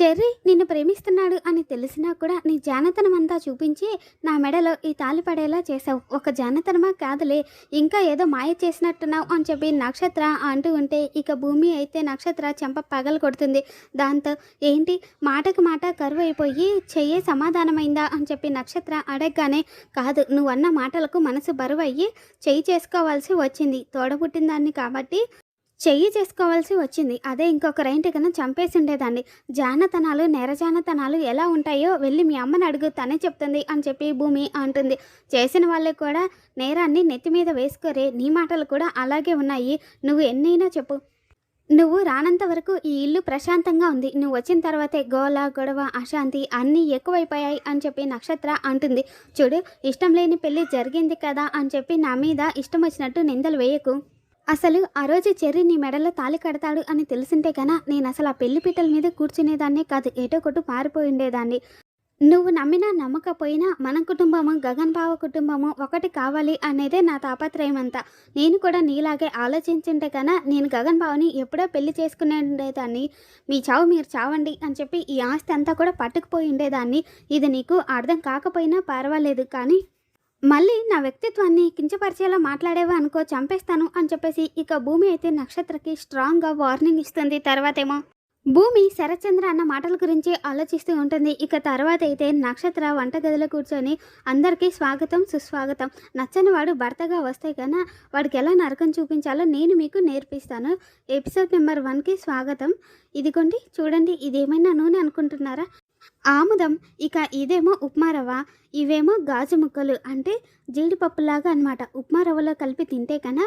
Cherry నిన్ను ప్రేమిస్తున్నాడు అని తెలిసినా కూడా నీ జానతనం అంతా చూపించి నా మెడలో ఈ తాలి పడేలా చేసావు ఒక జానతనమా కాదులే ఇంకా ఏదో మాయ చేసినట్టున్నావు అని చెప్పి నక్షత్ర అంటూ ఉంటే ఇక భూమి అయితే నక్షత్ర చెంప పగల కొడుతుంది. దాంతో ఏంటి మాటకు మాట కరువు అయిపోయి చెయ్యే సమాధానమైందా అని చెప్పి నక్షత్ర అడగగానే కాదు నువ్వన్న మాటలకు మనసు బరువు అయ్యి చెయ్యి చేసుకోవాల్సి వచ్చింది. తోడబుట్టిన దాన్ని కాబట్టి చెయ్యి చేసుకోవాల్సి వచ్చింది. అదే ఇంకొకరైంటి కన్నా చంపేసి ఉండేదాన్ని. జానతనాలు నెరజానతనాలు ఎలా ఉంటాయో వెళ్ళి మీ అమ్మని అడుగు తనే చెప్తుంది అని చెప్పి భూమి అంటుంది. చేసిన వాళ్ళు కూడా నేరాన్ని నెత్తి మీద వేసుకోరే నీ మాటలు కూడా అలాగే ఉన్నాయి. నువ్వు ఎన్నైనా చెప్పు. నువ్వు రానంత వరకు ఈ ఇల్లు ప్రశాంతంగా ఉంది. నువ్వు వచ్చిన తర్వాతే గోల గొడవ అశాంతి అన్నీ ఎక్కువైపోయాయి అని చెప్పి నక్షత్ర అంటుంది. చూడు ఇష్టం లేని పెళ్ళి జరిగింది కదా అని చెప్పి నా మీద ఇష్టం వచ్చినట్టు నిందలు వేయకు. అసలు ఆ రోజు చెర్రీ నీ మెడలో తాలి కడతాడు అని తెలిసింటే కన్నా నేను అసలు ఆ పెళ్ళి పీటల మీద కూర్చునేదాన్నే కాదు ఏటో కొట్టు పారిపోయి ఉండేదాన్ని. నువ్వు నమ్మినా నమ్మకపోయినా మన కుటుంబము గగన్ బావ కుటుంబము ఒకటి కావాలి అనేదే నా తాపత్రయం అంతా. నేను కూడా నీలాగే ఆలోచించుంటే కన్నా నేను గగన్ బావని ఎప్పుడో పెళ్ళి చేసుకునే ఉండేదాన్ని మీ చావు మీరు చావండి అని చెప్పి ఈ ఆస్తి అంతా కూడా పట్టుకుపోయి ఉండేదాన్ని. ఇది నీకు అర్థం కాకపోయినా పర్వాలేదు కానీ మళ్ళీ నా వ్యక్తిత్వాన్ని కించపరిచేలా మాట్లాడేవా అనుకో చంపేస్తాను అని చెప్పేసి ఇక భూమి అయితే నక్షత్రకి స్ట్రాంగ్గా వార్నింగ్ ఇస్తుంది. తర్వాతేమో భూమి శరత్చంద్ర అన్న మాటల గురించి ఆలోచిస్తూ ఉంటుంది. ఇక తర్వాత అయితే నక్షత్ర వంటగదిలో కూర్చొని అందరికీ స్వాగతం సుస్వాగతం. నచ్చని వాడు భర్తగా వస్తే కన్నా వాడికి ఎలా నరకం చూపించాలో నేను మీకు నేర్పిస్తాను. ఎపిసోడ్ నెంబర్ వన్కి స్వాగతం. ఇదిగోండి చూడండి ఇదేమైనా నూనె అనుకుంటున్నారా? ఆముదం. ఇక ఇదేమో ఉప్మా రవ్వ ఇవేమో గాజు ముక్కలు అంటే జీడిపప్పులాగా అన్నమాట. ఉప్మా రవ్వలో కలిపి తింటే కన్నా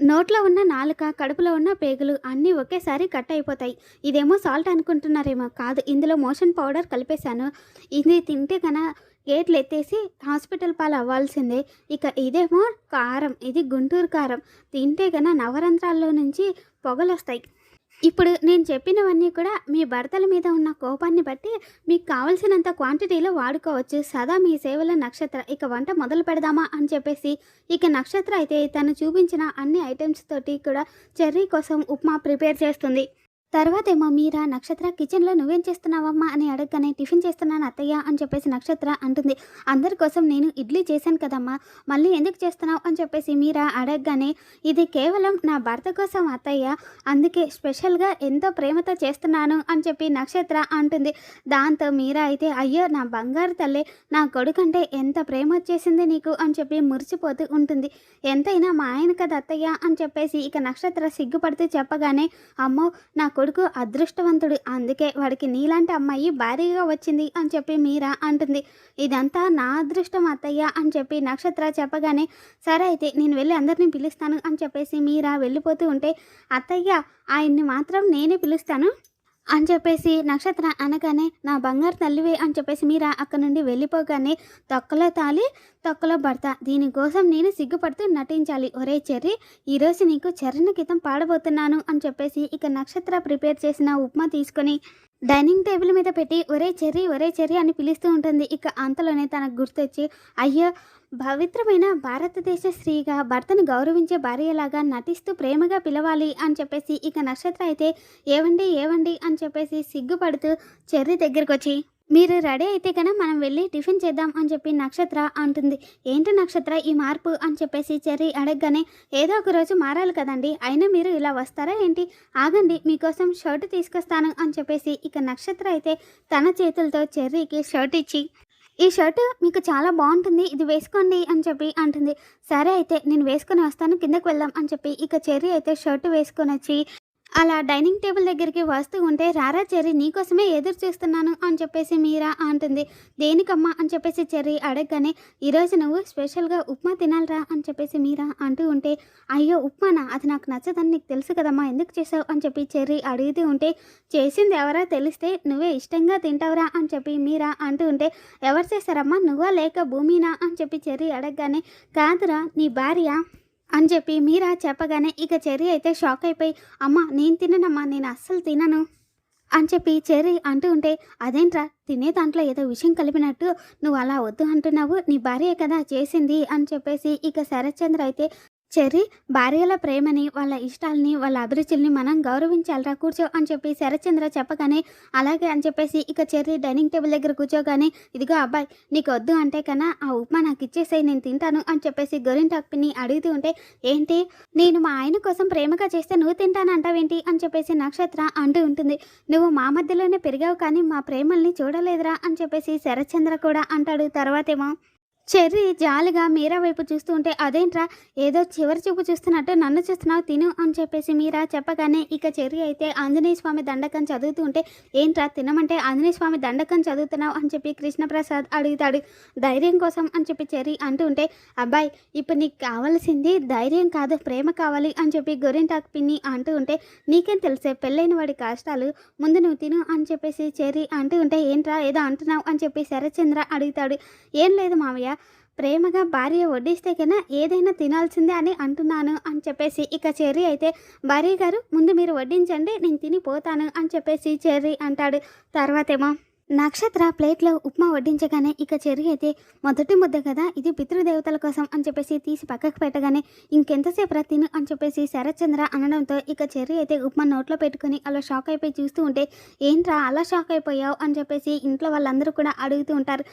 నోట్లో ఉన్న నాలుక కడుపులో ఉన్న పేగులు అన్నీ ఒకేసారి కట్ అయిపోతాయి. ఇదేమో సాల్ట్ అనుకుంటున్నారేమో. కాదు ఇందులో మోషన్ పౌడర్ కలిపేశాను. ఇది తింటే కన్నా గేట్లు ఎత్తేసి హాస్పిటల్ పాలు అవ్వాల్సిందే. ఇక ఇదేమో కారం. ఇది గుంటూరు కారం. తింటే కన్నా నవరంధ్రాల్లో నుంచి పొగలు వస్తాయి ఇప్పుడు నేను చెప్పినవన్నీ కూడా మీ భర్తల మీద ఉన్న కోపాన్ని బట్టి మీకు కావలసినంత క్వాంటిటీలో వాడుకోవచ్చు. సదా మీ సేవల నక్షత్ర ఇక వంట మొదలు పెడదామా అని చెప్పేసి ఇక నక్షత్ర అయితే తను చూపించిన అన్ని ఐటమ్స్ తోటి కూడా చెర్రీ కోసం ఉప్మా ప్రిపేర్ చేస్తుంది. తర్వాతేమో మీరా నక్షత్ర కిచెన్లో నువ్వేం చేస్తున్నావమ్మా అని అడగగానే టిఫిన్ చేస్తున్నాను అత్తయ్య అని చెప్పేసి నక్షత్ర అంటుంది. అందరి కోసం నేను ఇడ్లీ చేశాను కదమ్మా మళ్ళీ ఎందుకు చేస్తున్నావు అని చెప్పేసి మీరా అడగగానే ఇది కేవలం నా భర్త కోసం అత్తయ్య అందుకే స్పెషల్గా ఎంతో ప్రేమతో చేస్తున్నాను అని చెప్పి నక్షత్ర అంటుంది. దాంతో మీరా అయితే అయ్యో నా బంగారు తల్లే నా కొడుకంటే ఎంత ప్రేమ వచ్చేసింది నీకు అని చెప్పి మురిసిపోతూ ఉంటుంది. ఎంతైనా మా ఆయన కదా అత్తయ్య అని చెప్పేసి ఇక నక్షత్ర సిగ్గుపడుతూ చెప్పగానే అమ్మో నా కొడుకు అదృష్టవంతుడు. అందుకే వాడికి నీలాంటి అమ్మాయి భారీగా వచ్చింది అని చెప్పి మీరా అంటుంది. ఇదంతా నా అదృష్టం అత్తయ్య అని చెప్పి నక్షత్ర చెప్పగానే సరే అయితే నేను వెళ్ళి అందరినీ పిలుస్తాను అని చెప్పేసి మీరా వెళ్ళిపోతూ ఉంటే అత్తయ్య ఆయన్ని మాత్రం నేనే పిలుస్తాను? అని చెప్పేసి నక్షత్ర అనగానే నా బంగారు తల్లివే అని చెప్పేసి మీరా అక్కడ నుండి వెళ్ళిపోగానే తొక్కలో తాలి తొక్కలో భర్త దీనికోసం నేను సిగ్గుపడుతూ నటించాలి. ఒరే చెర్రి ఈరోజు నీకు చరణ గీతం పాడబోతున్నాను అని చెప్పేసి ఇక నక్షత్ర ప్రిపేర్ చేసిన ఉప్మా తీసుకొని డైనింగ్ టేబుల్ మీద పెట్టి ఒరే చెర్రీ ఒరే చెర్రీ అని పిలుస్తూ ఉంటుంది. ఇక అంతలోనే తనకు గుర్తొచ్చి అయ్యో పవిత్రమైన భారతదేశ స్త్రీగా భర్తను గౌరవించే భార్యలాగా నటిస్తూ ప్రేమగా పిలవాలి అని చెప్పేసి ఇక నక్షత్ర అయితే ఏవండి ఏవండి అని చెప్పేసి సిగ్గుపడుతూ చెర్రీ దగ్గరకు వచ్చి మీరు రెడీ అయితే కనుక మనం వెళ్ళి టిఫిన్ చేద్దాం అని చెప్పి నక్షత్ర అంటుంది. ఏంటి నక్షత్ర? ఈ మార్పు అని చెప్పేసి చెర్రీ అడగగానే ఏదో ఒక రోజు మారాలి కదండి అయినా మీరు ఇలా వస్తారా ఏంటి? ఆగండి మీకోసం షర్ట్ తీసుకొస్తాను అని చెప్పేసి ఇక నక్షత్ర అయితే తన చేతులతో చెర్రీకి షర్ట్ ఇచ్చి ఈ షర్ట్ మీకు చాలా బాగుంటుంది ఇది వేసుకోండి అని చెప్పి అంటుంది. సరే అయితే నేను వేసుకొని వస్తాను కిందకు వెళ్దాం అని చెప్పి ఇక చెర్రీ అయితే షర్ట్ వేసుకొని వచ్చి అలా డైనింగ్ టేబుల్ దగ్గరికి వస్తూ ఉంటే రారా చెర్రీ నీకోసమే ఎదురు చూస్తున్నాను అని చెప్పేసి మీరా అంటుంది. దేనికమ్మా? అని చెప్పేసి చెర్రీ అడగగానే ఈరోజు నువ్వు స్పెషల్గా ఉప్మా తినాలరా అని చెప్పేసి మీరా అంటూ ఉంటే అయ్యో ఉప్మానా? అది నాకు నచ్చదని నీకు తెలుసు కదమ్మా ఎందుకు చేసావు? అని చెప్పి చెర్రీ అడుగుతూ ఉంటే చేసింది ఎవరా తెలిస్తే నువ్వే ఇష్టంగా తింటావురా అని చెప్పి మీరా అంటూ ఉంటే ఎవరు చేశారమ్మా? నువ్వా లేక భూమినా? అని చెప్పి చెర్రీ అడగగానే కాదురా నీ భార్య అని చెప్పి మీరా చెప్పగానే ఇక చెర్రీ అయితే షాక్ అయిపోయి అమ్మ నేను తిననమ్మా నేను అస్సలు తినను. అని చెప్పి చెర్రీ అంటూ ఉంటే అదేంట్రా తినే దాంట్లో ఏదో విషయం కలిపినట్టు నువ్వు అలా వద్దు అంటున్నావు నీ భార్యే కదా చేసింది అని చెప్పేసి ఇక శరత్చంద్ర అయితే చెర్రీ భార్యల ప్రేమని వాళ్ళ ఇష్టాలని వాళ్ళ అభిరుచుల్ని మనం గౌరవించాలిరా కూర్చో అని చెప్పి శరత్చంద్ర చెప్పగానే అలాగే అని చెప్పేసి ఇక చెర్రీ డైనింగ్ టేబుల్ దగ్గర కూర్చోగానే ఇదిగో అబ్బాయి నీకు వద్దు అంటే కన్నా ఆ ఉప్మా నాకు ఇచ్చేసాయి నేను తింటాను అని చెప్పేసి గొరింటాక్ అడుగుతూ ఉంటే ఏంటి? నేను మా ఆయన కోసం ప్రేమగా చేస్తే నువ్వు తింటానంటావేంటి అని చెప్పేసి నక్షత్ర అంటూ ఉంటుంది. నువ్వు మా మధ్యలోనే పెరిగావు కానీ మా ప్రేమల్ని చూడలేదురా అని చెప్పేసి శరత్చంద్ర కూడా అంటాడు. తర్వాతేమో చెర్రీ జాలిగా మీరా వైపు చూస్తూ ఉంటే అదేంట్రా? ఏదో చివరి చూపు చూస్తున్నట్టు నన్ను చూస్తున్నావు తిను అని చెప్పేసి మీరా చెప్పగానే ఇక చెర్రీ అయితే ఆంజనేయ స్వామి దండకం చదువుతూ ఉంటే ఏంట్రా తినమంటే ఆంజనేయ స్వామి దండకం చదువుతున్నావు అని చెప్పి కృష్ణప్రసాద్ అడుగుతాడు. ధైర్యం కోసం అని చెప్పి చెర్రీ అంటూ ఉంటే అబ్బాయి ఇప్పుడు నీకు కావాల్సింది ధైర్యం కాదు ప్రేమ కావాలి అని చెప్పి గొరింటాకు పిన్ని అంటూ ఉంటే నీకేం తెలిసే పెళ్ళైన వాడి కష్టాలు ముందు నువ్వు తిను అని చెప్పేసి చెర్రీ అంటూ ఉంటే ఏంట్రా ఏదో అంటున్నావు అని చెప్పి శరత్చంద్ర అడుగుతాడు. ఏం లేదు మామయ్య ప్రేమగా భార్య వడ్డిస్తే కన్నా ఏదైనా తినాల్సిందే అని అంటున్నాను అని చెప్పేసి ఇక చెర్రీ అయితే భార్య గారు ముందు మీరు వడ్డించండి నేను తిని పోతాను అని చెప్పేసి చెర్రీ అంటాడు. తర్వాతేమో నక్షత్ర ప్లేట్లో ఉప్మా వడ్డించగానే ఇక చెర్రీ అయితే మొదటి ముద్ద కదా ఇది పితృదేవతల కోసం అని చెప్పేసి తీసి పక్కకు పెట్టగానే ఇంకెంతసేపు తిను అని చెప్పేసి శరత్చంద్ర అనడంతో ఇక చెర్రీ అయితే ఉప్మా నోట్లో పెట్టుకుని అలా షాక్ అయిపోయి చూస్తూ ఉంటే ఏంట్రా అలా షాక్ అయిపోయావు అని చెప్పేసి ఇంట్లో వాళ్ళందరూ కూడా అడుగుతూ ఉంటారు.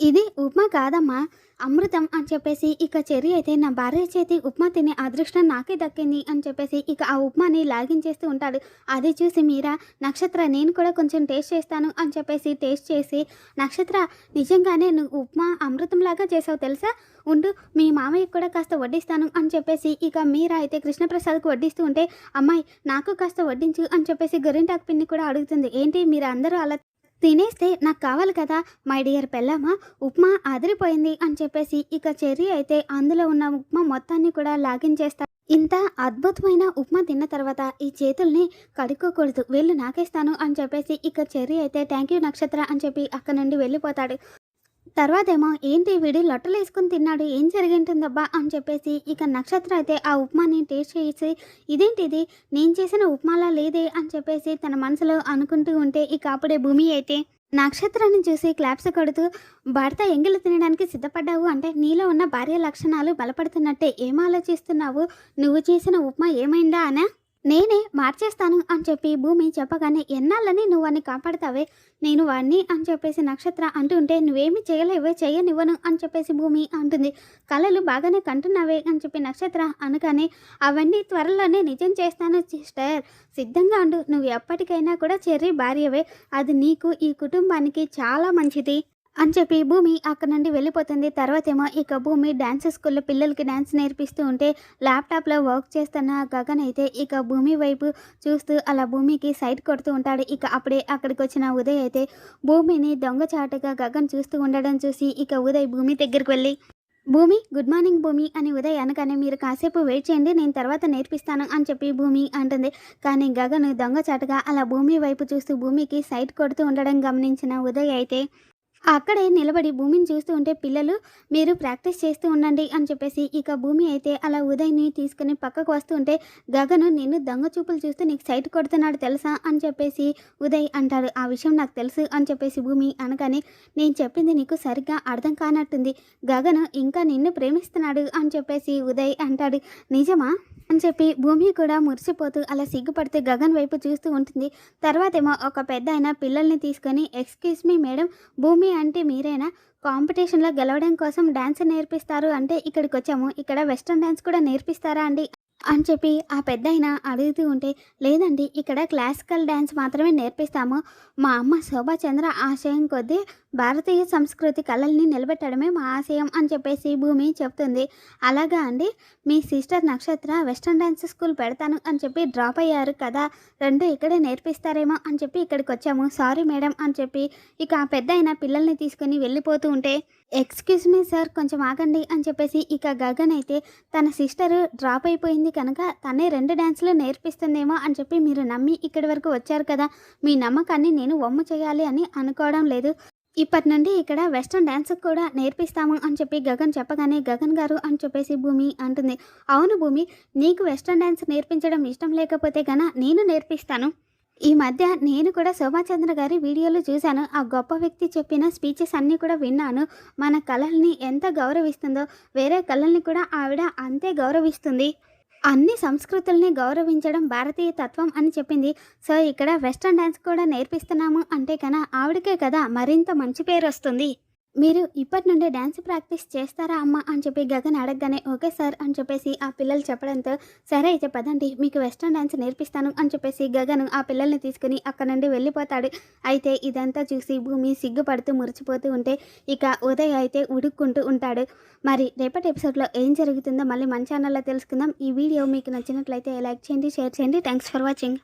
ఇది ఉప్మా కాదమ్మా అమృతం అని చెప్పేసి ఇక చెర్రీ అయితే నా భార్య చేతి ఉప్మా తినే అదృష్టం నాకే దక్కింది అని చెప్పేసి ఇక ఆ ఉప్మాని లాగించేస్తూ ఉంటాడు. అది చూసి మీరా నక్షత్ర నేను కూడా కొంచెం టేస్ట్ చేస్తాను అని చెప్పేసి టేస్ట్ చేసి నక్షత్ర నిజంగానే నువ్వు ఉప్మా అమృతంలాగా చేసావు తెలుసా? ఉండు మీ మామయ్యకి కూడా కాస్త వడ్డిస్తాను అని చెప్పేసి ఇక మీరా అయితే కృష్ణప్రసాద్కు వడ్డిస్తూ ఉంటే అమ్మాయి నాకు కాస్త వడ్డించు అని చెప్పేసి గొరింటాకు పిన్ని కూడా అడుగుతుంది. ఏంటి మీరు అందరూ అలా తినేస్తే నాకు కావాలి కదా మై డియర్ పెళ్ళమ్మ ఉప్మా అదిరిపోయింది అని చెప్పేసి ఇక చెర్రీ అయితే అందులో ఉన్న ఉప్మా మొత్తాన్ని కూడా లాగించేస్తా. ఇంత అద్భుతమైన ఉప్మా తిన్న తర్వాత ఈ చేతుల్ని కడుక్కోకూడదు వెళ్ళి నాకేస్తాను అని చెప్పేసి ఇక చెర్రీ అయితే థ్యాంక్ యూ నక్షత్ర అని చెప్పి అక్కడ నుండి వెళ్ళిపోతాడు. తర్వాతేమో ఏంటి వీడు లొట్టలు వేసుకుని తిన్నాడు ఏం జరిగింటుందబ్బా? అని చెప్పేసి ఇక నక్షత్రం అయితే ఆ ఉప్మాని టేస్ట్ చేసి ఇదేంటి ఇది నేను చేసిన ఉప్మాలా లేదే? అని చెప్పేసి తన మనసులో అనుకుంటూ ఉంటే ఇక అప్పుడే భూమి అయితే నక్షత్రాన్ని చూసి క్లాప్స్ కొడుతూ భర్త ఎంగిలి తినడానికి సిద్ధపడ్డావు అంటే నీలో ఉన్న భార్య లక్షణాలు బలపడుతున్నట్టే ఏం ఆలోచిస్తున్నావు? నువ్వు చేసిన ఉప్మా ఏమైందా అనా? నేనే మార్చేస్తాను అని చెప్పి భూమి చెప్పగానే ఎన్నాళ్ళని నువ్వు వాడిని కాపాడతావే? నేను వాడిని అని చెప్పేసి నక్షత్ర అంటుంటే నువ్వేమి చేయలేవే చేయనివ్వను అని చెప్పేసి భూమి అంటుంది. కళలు బాగానే కంటున్నావే అని చెప్పి నక్షత్ర అనగానే అవన్నీ త్వరలోనే నిజం చేస్తాను సిస్టర్. సిద్ధంగా ఉండు. నువ్వు ఎప్పటికైనా కూడా చెర్రీ భార్యవే. అది నీకు ఈ కుటుంబానికి చాలా మంచిది. అని చెప్పి భూమి అక్కడ నుండి వెళ్ళిపోతుంది. తర్వాత ఏమో ఇక భూమి డ్యాన్స్ స్కూల్లో పిల్లలకి డ్యాన్స్ నేర్పిస్తూ ఉంటే ల్యాప్టాప్లో వర్క్ చేస్తున్న గగన్ అయితే ఇక భూమి వైపు చూస్తూ అలా భూమికి సైట్ కొడుతూ ఉంటాడు. ఇక అప్పుడే అక్కడికి వచ్చిన ఉదయ్ అయితే భూమిని దొంగచాటుగా గగన్ చూస్తూ ఉండడం చూసి ఇక ఉదయ్ భూమి దగ్గరికి వెళ్ళి భూమి గుడ్ మార్నింగ్ భూమి అని ఉదయ్ అనగానే మీరు కాసేపు వెయిట్ చేయండి నేను తర్వాత నేర్పిస్తాను అని చెప్పి భూమి అంటుంది. కానీ గగన్ దొంగచాటుగా అలా భూమి వైపు చూస్తూ భూమికి సైట్ కొడుతూ ఉండడం గమనించిన ఉదయ్ అయితే అక్కడే నిలబడి భూమిని చూస్తూ ఉంటే పిల్లలు మీరు ప్రాక్టీస్ చేస్తూ ఉండండి అని చెప్పేసి ఇక భూమి అయితే అలా ఉదయ్ని తీసుకుని పక్కకు వస్తూ ఉంటే గగను నిన్ను దొంగ చూపులు చూస్తూ నీకు సైట్ కొడుతున్నాడు తెలుసా? అని చెప్పేసి ఉదయ్ అంటాడు. ఆ విషయం నాకు తెలుసు అని చెప్పేసి భూమి అనగానే నేను చెప్పింది నీకు సరిగ్గా అర్థం కానట్టుంది. గగను ఇంకా నిన్ను ప్రేమిస్తున్నాడు అని చెప్పేసి ఉదయ్ అంటాడు. నిజమా? అని చెప్పి భూమి కూడా మురిసిపోతూ అలా సిగ్గుపడుతూ గగన్ వైపు చూస్తూ ఉంటుంది. తర్వాతేమో ఒక పెద్ద ఆయన పిల్లల్ని తీసుకొని ఎక్స్క్యూజ్ మీ మేడం భూమి అంటే మీరేనా? కాంపిటీషన్లో గెలవడం కోసం డ్యాన్స్ నేర్పిస్తారు అంటే ఇక్కడికి వచ్చాము ఇక్కడ వెస్ట్రన్ డ్యాన్స్ కూడా నేర్పిస్తారా అండి? అని చెప్పి ఆ పెద్ద ఆయన అడుగుతూ ఉంటే లేదండి ఇక్కడ క్లాసికల్ డ్యాన్స్ మాత్రమే నేర్పిస్తాము. మా అమ్మ శోభాచంద్ర ఆశయం కొద్దీ భారతీయ సంస్కృతి కళల్ని నిలబెట్టడమే మా ఆశయం అని చెప్పేసి భూమి చెప్తుంది. అలాగా అండి మీ sister Nakshatra western dance school పెడతాను అని చెప్పి డ్రాప్ అయ్యారు కదా రెండు ఇక్కడే నేర్పిస్తారేమో అని చెప్పి ఇక్కడికి వచ్చాము సారీ మేడం అని చెప్పి ఇక ఆ పెద్ద పిల్లల్ని తీసుకుని వెళ్ళిపోతూ ఉంటే ఎక్స్క్యూజ్ మీ సార్ కొంచెం ఆగండి అని చెప్పేసి ఇక గగన్ అయితే తన సిస్టర్ డ్రాప్ అయిపోయింది కనుక తనే రెండు డ్యాన్సులు నేర్పిస్తుందేమో అని చెప్పి మీరు నమ్మి ఇక్కడి వరకు వచ్చారు కదా. మీ నమ్మకాన్ని నేను వమ్ము చేయాలి అని అనుకోవడం లేదు. ఇప్పటి నుండి ఇక్కడ వెస్ట్రన్ డ్యాన్స్ కూడా నేర్పిస్తాము అని చెప్పి గగన్ చెప్పగానే గగన్ గారు అని చెప్పేసి భూమి అంటుంది. అవును భూమి నీకు వెస్ట్రన్ డ్యాన్స్ నేర్పించడం ఇష్టం లేకపోతే గన నేను నేర్పిస్తాను. ఈ మధ్య నేను కూడా శోభాచంద్ర గారి వీడియోలు చూశాను. ఆ గొప్ప వ్యక్తి చెప్పిన స్పీచెస్ అన్నీ కూడా విన్నాను. మన కళల్ని ఎంత గౌరవిస్తుందో వేరే కళల్ని కూడా ఆవిడ అంతే గౌరవిస్తుంది. అన్ని సంస్కృతుల్ని గౌరవించడం భారతీయ తత్వం అని చెప్పింది. సో ఇక్కడ వెస్ట్రన్ డ్యాన్స్ కూడా నేర్పిస్తున్నాము అంటే కన్నా ఆవిడకే కదా మరింత మంచి పేరు వస్తుంది మీరు ఇప్పటి నుండే డ్యాన్స్ ప్రాక్టీస్ చేస్తారా అమ్మ అని చెప్పి గగన్ అడగగానే ఓకే సార్ అని చెప్పేసి ఆ పిల్లలు చెప్పడంతో సరే అయితే పదండి మీకు వెస్ట్రన్ డ్యాన్స్ నేర్పిస్తాను అని చెప్పేసి గగన్ ఆ పిల్లల్ని తీసుకుని అక్కడ నుండి వెళ్ళిపోతాడు. అయితే ఇదంతా చూసి భూమి సిగ్గుపడుతూ మురిచిపోతూ ఉంటే ఇక ఉదయ్ అయితే ఉడుక్కుంటూ ఉంటాడు. మరి రేపటి ఎపిసోడ్లో ఏం జరుగుతుందో మళ్ళీ మన ఛానల్లో తెలుసుకుందాం. ఈ వీడియో మీకు నచ్చినట్లయితే లైక్ చేయండి షేర్ చేయండి. Thanks for watching.